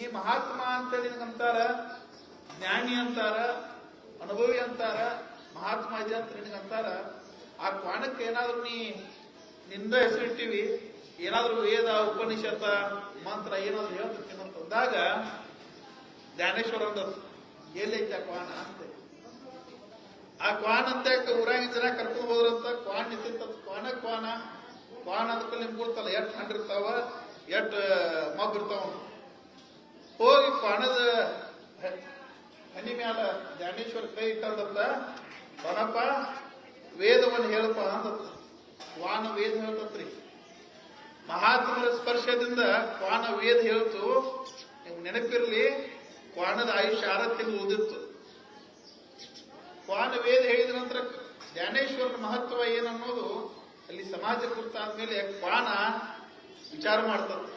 ಈ ಮಹಾತ್ಮ ಅಂತೇಳಿ ನಿನಗಂತಾರ ಜ್ಞಾನಿ ಅಂತಾರ, ಅನುಭವಿ ಅಂತಾರ, ಮಹಾತ್ಮ ಇದೆ ಅಂತ ನಿನಗಂತಾರ ಆ ಕ್ವಾಣಕ್ಕೆ ಏನಾದರೂ ನೀ ನಿಂದ ಹೆಸರಿಟ್ಟಿವಿ, ಏನಾದರೂ ವೇದ, ಉಪನಿಷತ್ತ, ಮಂತ್ರ ಏನಾದರೂ ಹೇಳ್ತಿರ್ತೀನಿ ಅಂತಂದಾಗ ಜ್ಞಾನೇಶ್ವರ ಅಂದದ್ದು ಎಲ್ಲೈತೆ ಆ ಕ್ವಾಣ ಅಂತ. ಆ ಕ್ವಾನ್ ಅಂತ ಊರಾಗಿನ ಜನ ಕರ್ಕೊಂಡು ಹೋದ್ರಂತ? ಕ್ವಾನ್ ನಿಂತಿತ್ತ ಕ್ವಾನ ಕ್ವಾನ ಕ್ವಾನ್ ಅದಕ್ಕೆ ನಿಮ್ಗೆ ಗೊತ್ತಲ್ಲ, ಎಷ್ಟು ಹಂಡಿರ್ತಾವ ಎಟ್ ಮಬ್ ಇರ್ತಾವ ಹೋಗಿ ಕ್ವಾಣದ ಹ- ಹನಿ ಮ್ಯಾಲ ಜ್ಞಾನೇಶ್ವರ ಕೈ ಇಟ್ಟಂದತ್ತ ಬನಪ್ಪ, ವೇದವನ್ನು ಹೇಳಪ್ಪ ಅಂದತ್ತ ವಾನ ವೇದ ಹೇಳ್ತತ್ರಿ. ಮಹಾತ್ಮರ ಸ್ಪರ್ಶದಿಂದ ಕ್ವಾನ ವೇದ ಹೇಳ್ತು. ನಿಮ್ಗೆ ನೆನಪಿರ್ಲಿ ಕ್ವಾನದ ಆಯುಷ್ಯ ಆರ ತಿಂಗಳು ಉಳಿದಿತ್ತು. ಕ್ವಾನ ವೇದ ಹೇಳಿದ ನಂತರ ಜ್ಞಾನೇಶ್ವರನ ಮಹತ್ವ ಏನನ್ನೋದು ಅಲ್ಲಿ ಸಮಾಜ ಕುರಿತ ಆದ್ಮೇಲೆ ಕ್ವಾನ ವಿಚಾರ ಮಾಡ್ತದೆ